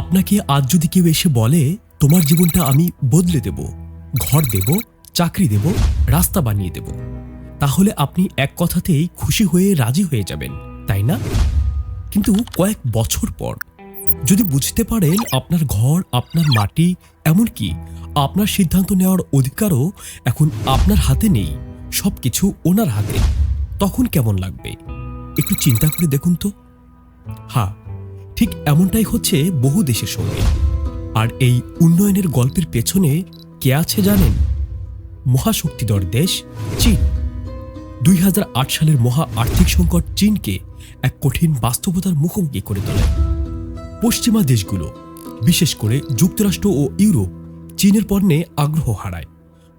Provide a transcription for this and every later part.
আপনাকে আজ যদি কেউ এসে বলে, তোমার জীবনটা আমি বদলে দেব, ঘর দেব, চাকরি দেব, রাস্তা বানিয়ে দেব, তাহলে আপনি এক কথাতেই খুশি হয়ে রাজি হয়ে যাবেন, তাই না? কিন্তু কয়েক বছর পর, যদি বুঝতে পারেন আপনার ঘর, আপনার মাটি, এমনকি আপনার সিদ্ধান্ত নেওয়ার অধিকারও এখন আপনার হাতে নেই, সবকিছু ওনার হাতে, তখন কেমন লাগবে? একটু চিন্তা করে দেখুন তো। হ্যাঁ ঠিক এমনটাই হচ্ছে বহু দেশের সঙ্গে। আর এই উন্নয়নের গল্পের পেছনে কে আছে জানেন? মহাশক্তিধর দেশ, চীন। দুই হাজার আট সালের মহা আর্থিক সংকট চীনকে এক কঠিন বাস্তবতার মুখোমুখি করে তোলে। পশ্চিমা দেশগুলো, বিশেষ করে যুক্তরাষ্ট্র ও ইউরোপ, চীনের পণ্যে আগ্রহ হারায়।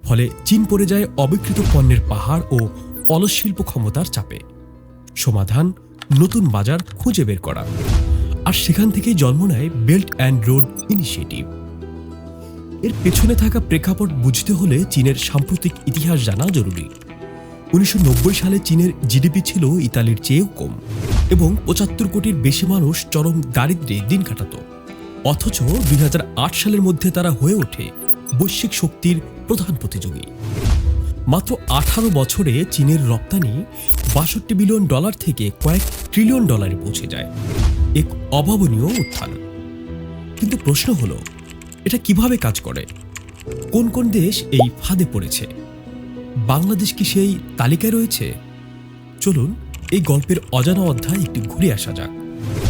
ফলে চীন পড়ে যায় অবিকৃত পণ্যের পাহাড় ও অলস শিল্প ক্ষমতার চাপে। সমাধান, নতুন বাজার খুঁজে বের করা। আর সেখান থেকেই জন্ম নেয় বেল্ট অ্যান্ড রোড ইনিশিয়েটিভ এর পেছনে থাকা প্রেক্ষাপট বুঝতে হলে চীনের সাম্প্রতিক ইতিহাস জানা জরুরি। উনিশশো নব্বই সালে চীনের জিডিপি ছিল ইতালির চেয়েও কম এবং পঁচাত্তর কোটির বেশি মানুষ চরম দারিদ্র্যে দিন কাটাত। অথচ দুই হাজার আট সালের মধ্যে তারা হয়ে ওঠে বৈশ্বিক শক্তির প্রধান প্রতিযোগী। মাত্র আঠারো বছরে চীনের রপ্তানি বাষট্টি বিলিয়ন ডলার থেকে কয়েক ট্রিলিয়ন ডলারে পৌঁছে যায়। এক অভাবনীয় উত্থান। কিন্তু প্রশ্ন হলো, এটা কীভাবে কাজ করে? কোন কোন দেশ এই ফাঁদে পড়েছে? বাংলাদেশ কি সেই তালিকায় রয়েছে? চলুন এই গল্পের অজানা অধ্যায় একটু ঘুরে আসা যাক।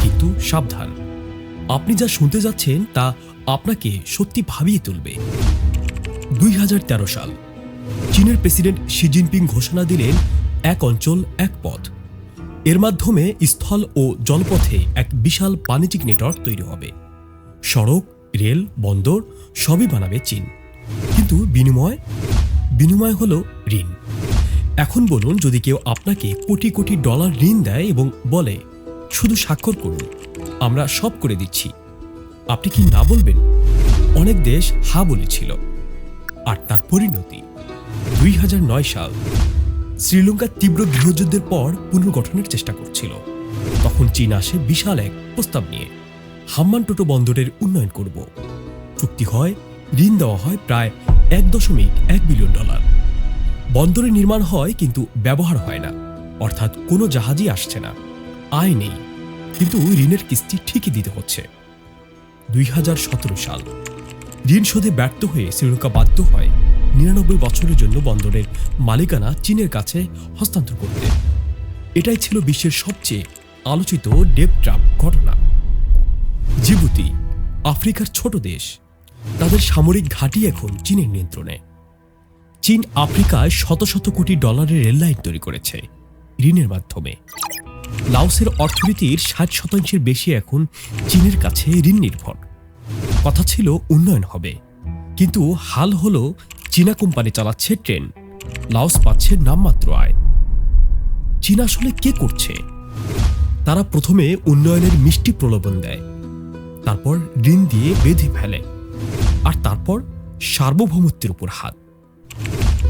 কিন্তু সাবধান, আপনি যা শুনতে যাচ্ছেন তা আপনাকে সত্যি ভাবিয়ে তুলবে। দুই হাজার তেরো সাল, চীনের প্রেসিডেন্ট শি জিনপিং ঘোষণা দিলেন, এক অঞ্চল, এক পথ। এর মাধ্যমে স্থল ও জলপথে এক বিশাল বাণিজ্যিক নেটওয়ার্ক তৈরি হবে। সড়ক, রেল, বন্দর সবই বানাবে চীন। কিন্তু বিনিময়? বিনিময় হলো ঋণ। এখন বলুন, যদি কেউ আপনাকে কোটি কোটি ডলার ঋণ দেয় এবং বলে, শুধু স্বাক্ষর করুন, আমরা সব করে দিচ্ছি। আপনি কি না বলবেন? অনেক দেশ হা বলেছিল। আর তার পরিণতি, দুই হাজার নয় সাল। শ্রীলঙ্কা তীব্র গৃহযুদ্ধের পর পুনর্গঠনের চেষ্টা করছিল। তখন চীন আসে বিশাল এক প্রস্তাব নিয়ে। হাম্মানটোটো বন্দরের উন্নয়ন করব। চুক্তি হয়, ঋণ দেওয়া হয় প্রায় এক দশমিক এক বিলিয়ন ডলার। বন্দরে নির্মাণ হয় কিন্তু ব্যবহার হয় না। অর্থাৎ কোনো জাহাজই আসছে না। আয় নেই। কিন্তু ঋণের কিস্তি ঠিকই দিতে হচ্ছে। দুই হাজার সতেরো সাল। ঋণ শোধে ব্যর্থ হয়ে শ্রীলঙ্কা বাধ্য হয়। নিরানব্বই বছরের জন্য বন্দরের মালিকানা চীনের কাছে হস্তান্তর করতে এটাই ছিল বিশ্বের সবচেয়ে আলোচিত ডেপ ট্রাপ ঘটনা। জিবুতি, আফ্রিকার ছোট দেশ, তাদের সামরিক ঘাঁটি এখন চীনের নিয়ন্ত্রণে। চীন আফ্রিকায় শত শত কোটি ডলারের রেললাইন তৈরি করেছে ঋণের মাধ্যমে। লাওসের অর্থনীতির ষাট শতাংশের বেশি এখন চীনের কাছে ঋণ নির্ভর। কথা ছিল উন্নয়ন হবে, কিন্তু হাল হলো চীনা কোম্পানি চালাচ্ছে ট্রেন। লাওস পাচ্ছে নামমাত্র আয়। চীন আসলে কে করছে? তারা প্রথমে উন্নয়নের মিষ্টি প্রলোভন দেয়। তারপর ঋণ দিয়ে বেঁধে ফেলে। আর তারপর সার্বভৌমত্বের উপর হাত।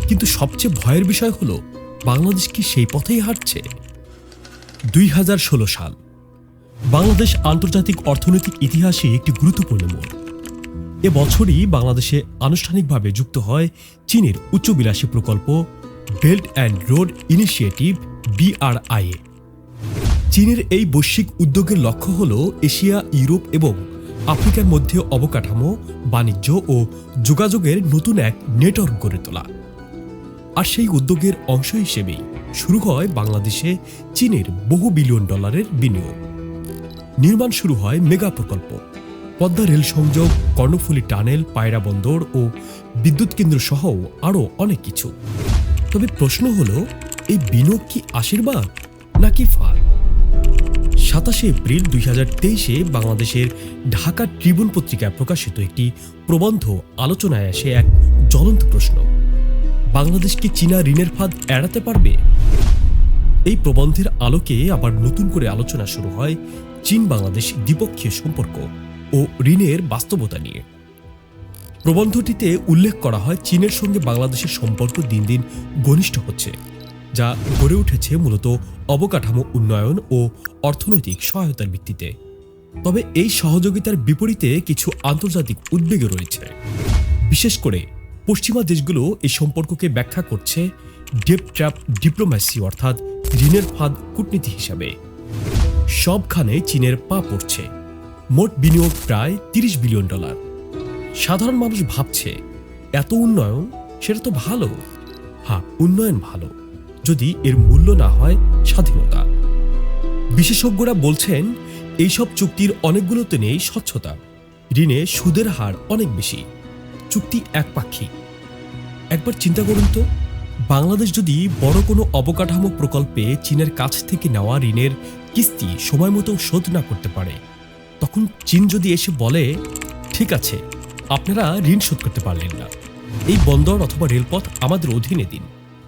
কিন্তু সবচেয়ে ভয়ের বিষয় হলো, বাংলাদেশ কি সেই পথেই হাঁটছে? দুই হাজার ষোলো সাল। বাংলাদেশ আন্তর্জাতিক অর্থনৈতিক ইতিহাসে একটি গুরুত্বপূর্ণ মোড়। এ বছরই বাংলাদেশে আনুষ্ঠানিকভাবে যুক্ত হয় চীনের উচ্চবিলাসী প্রকল্প বেল্ট অ্যান্ড রোড ইনিশিয়েটিভ, বিআরআইএ। চীনের এই বৈশ্বিক উদ্যোগের লক্ষ্য হল এশিয়া, ইউরোপ এবং আফ্রিকার মধ্যে অবকাঠামো, বাণিজ্য ও যোগাযোগের নতুন এক নেটওয়ার্ক গড়ে তোলা। আর সেই উদ্যোগের অংশ হিসেবেই শুরু হয় বাংলাদেশে চীনের বহু বিলিয়ন ডলারের বিনিয়োগ। নির্মাণ শুরু হয় মেগা প্রকল্প। পদ্মা রেল সংযোগ, কর্ণফুলী টানেল, পায়রা বন্দর ও বিদ্যুৎ কেন্দ্র সহ আরও অনেক কিছু। তবে প্রশ্ন হল, এই বিনিয়োগ কি আশীর্বাদ নাকি ফাল সাতাশে এপ্রিল দুই হাজার তেইশে বাংলাদেশের ঢাকা ট্রিবিউন পত্রিকায় প্রকাশিত একটি প্রবন্ধ আলোচনায় আসে এক জ্বলন্ত প্রশ্ন। বাংলাদেশ কি চীনা ঋণের ফাঁদ এড়াতে পারবে? এই প্রবন্ধের আলোকে আবার নতুন করে আলোচনা শুরু হয় চীন বাংলাদেশ দ্বিপক্ষীয় সম্পর্ক। ও ঋণের বাস্তবতা নিয়ে। প্রবন্ধটিতে উল্লেখ করা হয় চীনের সঙ্গে বাংলাদেশের সম্পর্ক দিন দিন ঘনিষ্ঠ হচ্ছে, যা গড়ে উঠেছে মূলত অবকাঠামো উন্নয়ন ও অর্থনৈতিক সহায়তার ভিত্তিতে। তবে এই সহযোগিতার বিপরীতে কিছু আন্তর্জাতিক উদ্বেগও রয়েছে। বিশেষ করে পশ্চিমা দেশগুলো এই সম্পর্ককে ব্যাখ্যা করছে ডেপ ট্র্যাপ ডিপ্লোম্যাসি অর্থাৎ ঋণের ফাঁদ কূটনীতি হিসাবে। সবখানে চীনের পা পড়ছে। মোট বিনিয়োগ প্রায় তিরিশ বিলিয়ন ডলার। সাধারণ মানুষ ভাবছে, এত উন্নয়ন? সেটা তো ভালো। হ্যাঁ উন্নয়ন ভালো, যদি এর মূল্য না হয় স্বাধীনতা। বিশেষজ্ঞরা বলছেন, এইসব চুক্তির অনেকগুলোতে নেই স্বচ্ছতা। ঋণে সুদের হার অনেক বেশি। চুক্তি একপাক্ষিক। একবার চিন্তা করুন তো, বাংলাদেশ যদি বড় কোনো অবকাঠামো প্রকল্পে চীনের কাছ থেকে নেওয়া ঋণের কিস্তি সময় মতো শোধ না করতে পারে তখন চীন যদি এসে বলে, ঠিক আছে, আপনারা ঋণ শোধ করতে পারলেন না। এই বন্দর অথবা রেলপথ আমাদের অধীনে দিন।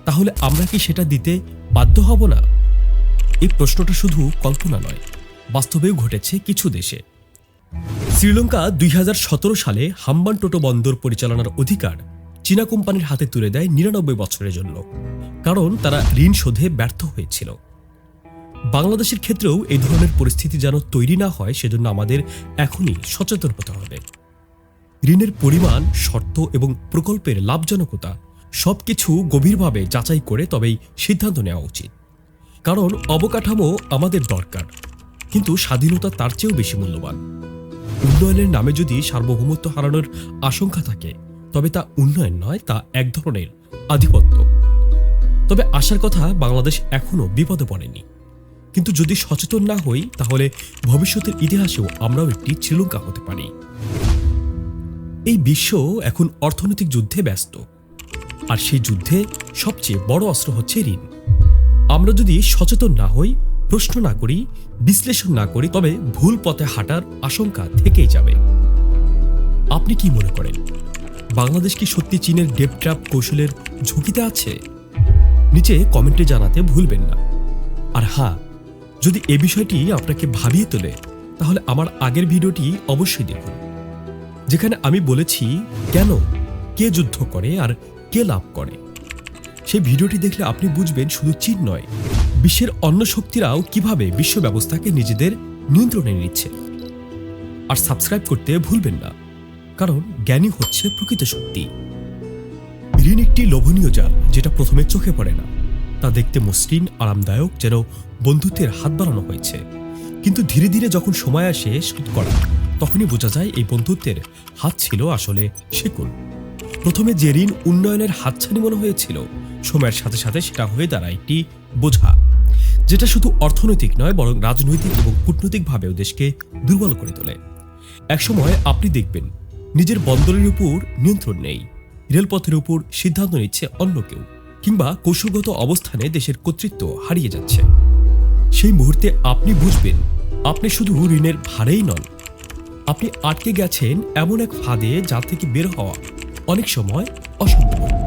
তাহলে আমরা কি সেটা দিতে বাধ্য হব না? এই প্রশ্নটা শুধু কল্পনা নয়, বাস্তবেও ঘটেছে কিছু দেশে। শ্রীলঙ্কা দুই হাজার সতেরো সালে হাম্বান টোটো বন্দর পরিচালনার অধিকার চীনা কোম্পানির হাতে তুলে দেয় নিরানব্বই বছরের জন্য। কারণ তারা ঋণ শোধে ব্যর্থ হয়েছিল। বাংলাদেশের ক্ষেত্রেও এই ধরনের পরিস্থিতি যেন তৈরি না হয়, সেজন্য আমাদের এখনই সচেতন হতে হবে। ঋণের পরিমাণ, শর্ত এবং প্রকল্পের লাভজনকতা সবকিছু গভীরভাবে যাচাই করে তবেই সিদ্ধান্ত নেওয়া উচিত। কারণ অবকাঠামো আমাদের দরকার, কিন্তু স্বাধীনতা তার চেয়েও বেশি মূল্যবান। উন্নয়নের নামে যদি সার্বভৌমত্ব হারানোর আশঙ্কা থাকে, তবে তা উন্নয়ন নয়, তা এক ধরনের আধিপত্য। তবে আশার কথা বাংলাদেশ এখনও বিপদে পড়েনি। কিন্তু যদি সচেতন না হই, তাহলে ভবিষ্যতের ইতিহাসেও আমরাও একটি শ্রীলঙ্কা হতে পারি। এই বিশ্ব এখন অর্থনৈতিক যুদ্ধে ব্যস্ত। আর সেই যুদ্ধে সবচেয়ে বড় অস্ত্র হচ্ছে ঋণ। আমরা যদি সচেতন না হই, প্রশ্ন না করি, বিশ্লেষণ না করি, তবে ভুল পথে হাঁটার আশঙ্কা থেকেই যাবে। আপনি কি মনে করেন, বাংলাদেশ কি সত্যি চীনের ডেপ ট্র্যাপ কৌশলের ঝুঁকিতে আছে? নিচে কমেন্টে জানাতে ভুলবেন না। আর হ্যাঁ যদি এ বিষয়টি আপনাকে ভাবিয়ে তোলে, তাহলে আমার আগের ভিডিওটি অবশ্যই দেখুন, যেখানে আমি বলেছি কেন, কে যুদ্ধ করে আর কে লাভ করে। সেই ভিডিওটি দেখলে আপনি বুঝবেন শুধু চীন নয়, বিশ্বের অন্য শক্তিরাও কীভাবে বিশ্ব ব্যবস্থাকে নিজেদের নিয়ন্ত্রণে নিচ্ছে। আর সাবস্ক্রাইব করতে ভুলবেন না, কারণ জ্ঞানী হচ্ছে প্রকৃত শক্তি। ঋণ একটি লোভনীয় জাল, যেটা প্রথমে চোখে পড়ে না। তা দেখতে মসৃণ, আরামদায়ক যেন বন্ধুত্বের হাত বাড়ানো হয়েছে। কিন্তু ধীরে ধীরে যখন সময় আসে শোধ করা, তখনই বোঝা যায় এই বন্ধুত্বের হাত ছিল আসলে শিকুল। প্রথমে যে ঋণ উন্নয়নের হাতছানি মনে হয়েছিল, সময়ের সাথে সাথে সেটা হয়ে দাঁড়ায় একটি বোঝা, যেটা শুধু অর্থনৈতিক নয়, বরং রাজনৈতিক এবং কূটনৈতিকভাবেও দেশকে দুর্বল করে তোলে। একসময় আপনি দেখবেন, নিজের বন্দরের উপর নিয়ন্ত্রণ নেই, রেলপথের উপর সিদ্ধান্ত নিচ্ছে অন্য কেউ। কিংবা কৌশলগত অবস্থানে দেশের কর্তৃত্ব হারিয়ে যাচ্ছে। সেই মুহূর্তে আপনি বুঝবেন, আপনি শুধু ঋণের ভারেই নন। আপনি আটকে গেছেন এমন এক ফাঁদে যা থেকে বের হওয়া অনেক সময় অসম্ভব।